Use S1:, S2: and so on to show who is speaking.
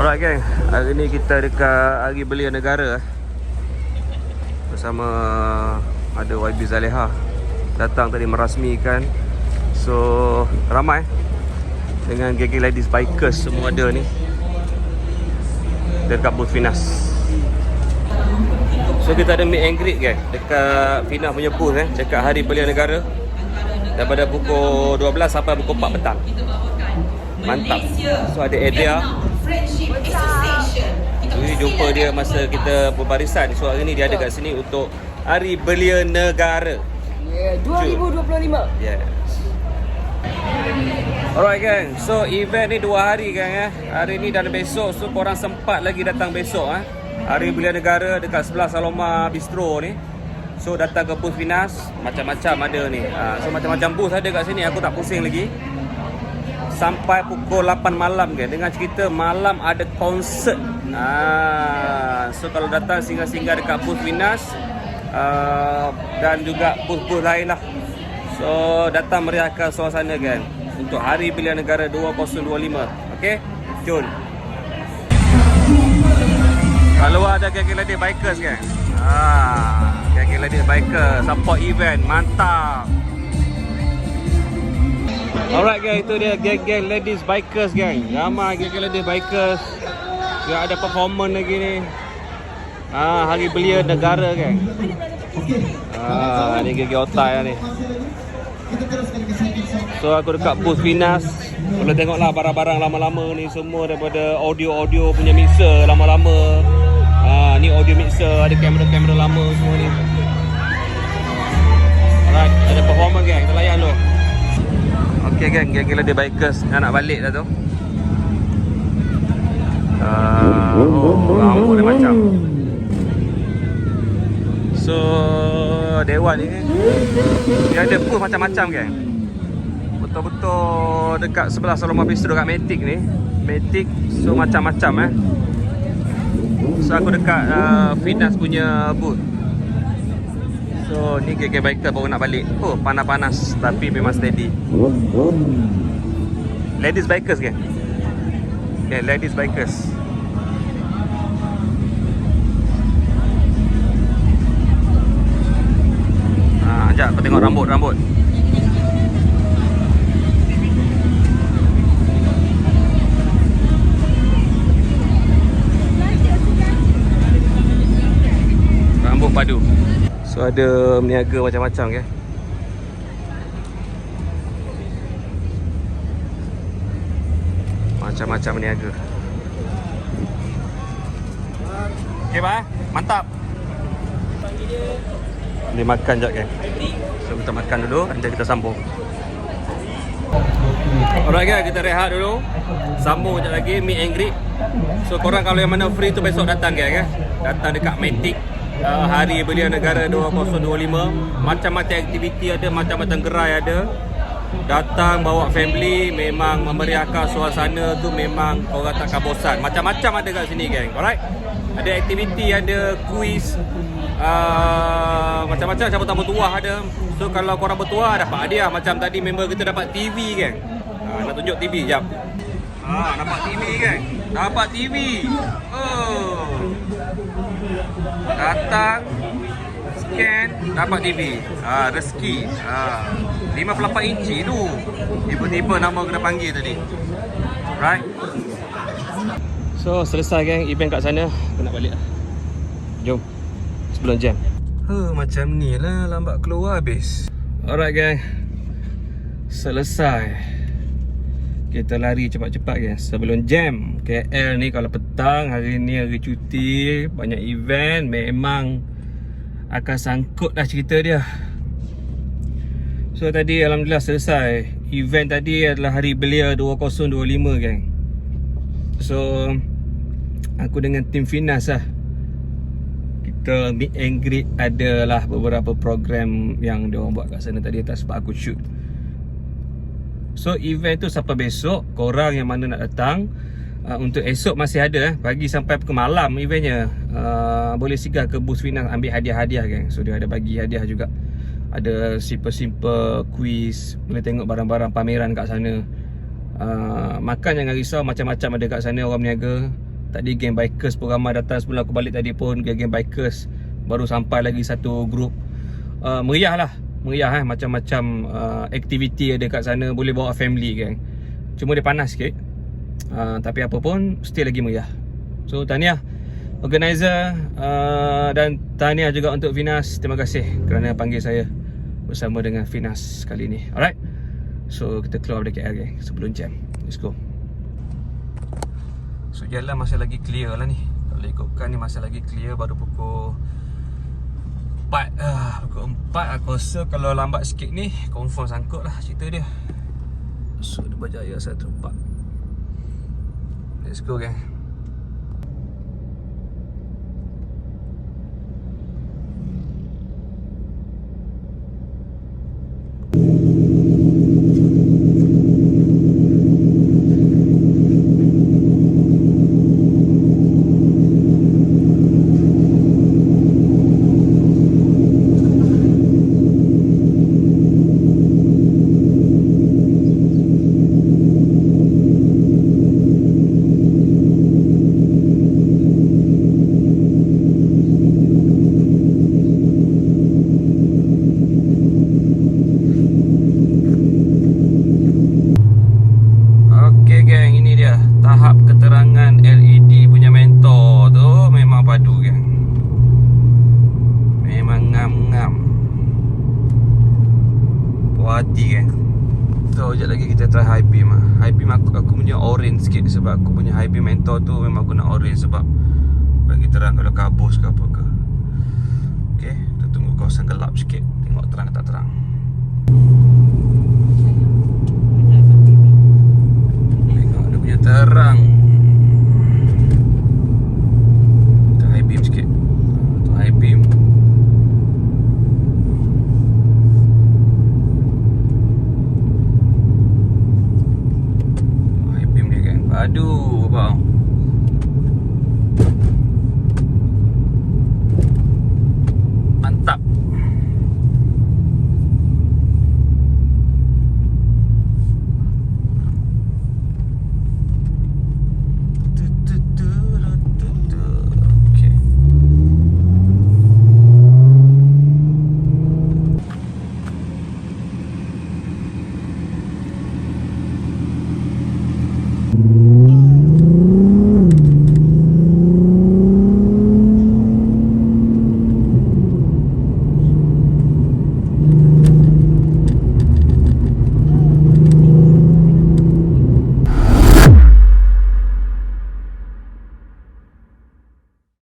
S1: Alright gang, hari ni kita dekat Hari Belia Negara eh. Bersama ada YB Zaleha Datang tadi merasmikan. So ramai Dengan geng-geng ladies bikers semua ada ni. Dekat booth Finas. So kita ada meet and greet gang Dekat Finas punya booth eh. Dekat Hari Belia Negara. Daripada pukul 12 sampai pukul 4 petang. Mantap. So ada Edia Jadi jumpa dia masa kita berbarisan. So hari ni dia ada kat sini untuk Hari Belia Negara.
S2: Yeah, 2025.
S1: Yes. Alright gang, so event ni dua hari gang eh. Hari ni dan besok, so korang sempat lagi datang besok eh. Hari Belia Negara dekat sebelah Saloma Bistro ni. So datang ke booth Finas, macam-macam ada ni. Ha, So macam-macam booth ada kat sini, aku tak pusing lagi Sampai pukul 8 malam kan Dengan cerita malam ada konsert. Ah, So kalau datang singgah-singgah dekat booth Finas uh, Dan juga booth-booth lain lah. So datang meriahkan suasana kan? Untuk Hari Belia Negara 2025 Okay Jun. Kalau ada geng-geng lady bikers kan? Ah, Geng-geng lady bikers Support event Mantap Alright gang, itu dia geng-geng ladies bikers gang Ramai geng-geng ladies bikers. Dia ada performance lagi ni. Ah, Hari Belia Negara gang ah, Ni geng-geng otai lah ni. So aku dekat booth Finas. Boleh tengoklah barang-barang lama-lama ni Semua daripada audio-audio punya mixer lama-lama. Ah, Ni audio mixer, ada kamera-kamera lama semua ni. Alright, ada performance gang, kita layan tu Okay gang, geng-geng dia bikers. Dah nak balik dah tu. Uh, Oh, rambut dia macam. So, Dewan ni Dia ada booth macam-macam gang Betul-betul dekat sebelah Saloma Bistro dekat Matic ni. Matic, so macam-macam eh. So aku dekat uh, Finas punya booth So ni geng-geng biker baru nak balik. Oh panas-panas tapi memang steady. Ladies bikers kan? Okay, ladies bikers. Ah, Sekejap kau tengok rambut-rambut So ada meniaga macam-macam ke Macam-macam meniaga. Okay bye. Mantap. Boleh makan sekejap kan So kita makan dulu Nanti kita sambung. Alright guys, kita rehat dulu. Sambung sekejap lagi, meet and greet. So korang kalau yang mana free tu besok datang guys eh? Datang dekat Matic uh, Hari Belia Negara 2025 Macam-macam aktiviti ada, macam-macam gerai ada. Datang bawa family Memang memeriahkan suasana tu Memang korang takkan bosan. Macam-macam ada kat sini geng, alright? Ada aktiviti, ada quiz uh, Macam-macam, cabutan bertuah ada. So kalau korang bertuah dapat hadiah. Macam tadi member kita dapat TV geng. Uh, Nak tunjuk TV, jap Ah, nampak TV kan? Dapat TV. Oh. Datang scan dapat TV. Ah, rezeki. Ah. 58 inci tu. Tiba-tiba nama kena panggil tadi. Right? So, selesai gang event kat sana. Aku nak balik lah. Jom. Sebelum jam. Huh, macam ni lah lambat keluar habis. Alright gang. Selesai. Kita lari cepat-cepat kan Sebelum jam KL ni kalau petang Hari ni hari cuti Banyak event Memang Akan sangkut lah cerita dia. So tadi Alhamdulillah selesai. Event tadi adalah Hari Belia 2025 kan So Aku dengan tim Finas lah. Kita meet and greet Adalah beberapa program Yang diorang buat kat sana tadi Tak sebab aku shoot So event tu sampai besok Korang yang mana nak datang uh, Untuk esok masih ada eh. Pagi sampai ke malam eventnya uh, Boleh singgah ke booth Finas Ambil hadiah-hadiah kan So dia ada bagi hadiah juga Ada simple-simple quiz Boleh tengok barang-barang pameran kat sana uh, Makan jangan risau Macam-macam ada kat sana orang berniaga Tadi geng bikers pun ramai datang sebelum aku balik tadi pun geng-geng bikers baru sampai lagi satu grup. Uh, meriah lah. Meriah eh macam-macam uh, aktiviti ada kat sana boleh bawa family geng. Cuma dia panas sikit. Uh, tapi apa pun still lagi meriah. So tahniah organizer uh, dan tahniah juga untuk Finas. Terima kasih kerana panggil saya bersama dengan Finas kali ni. Alright. So kita keluar dari KL geng sebelum jam. Let's go. So jalan masih lagi clear lah ni Kalau ikutkan ni masih lagi clear Baru pukul 4 ah, Pukul 4 aku rasa kalau lambat sikit ni Confirm sangkut lah cerita dia. So dia berjaya saya terempat Let's go gang Okey gang, ini dia tahap keterangan LED punya mentor tu memang padu gang. Memang ngam-ngam. Puas hati gang. So, sekejap lagi kita try high beam ah. High beam aku, aku punya orange sikit sebab aku punya high beam mentor tu memang aku nak orange sebab bagi terang kalau kabus ke apa ke. Okey, kita tunggu kawasan gelap sikit. Tengok terang ke tak terang. Tengok dia punya terang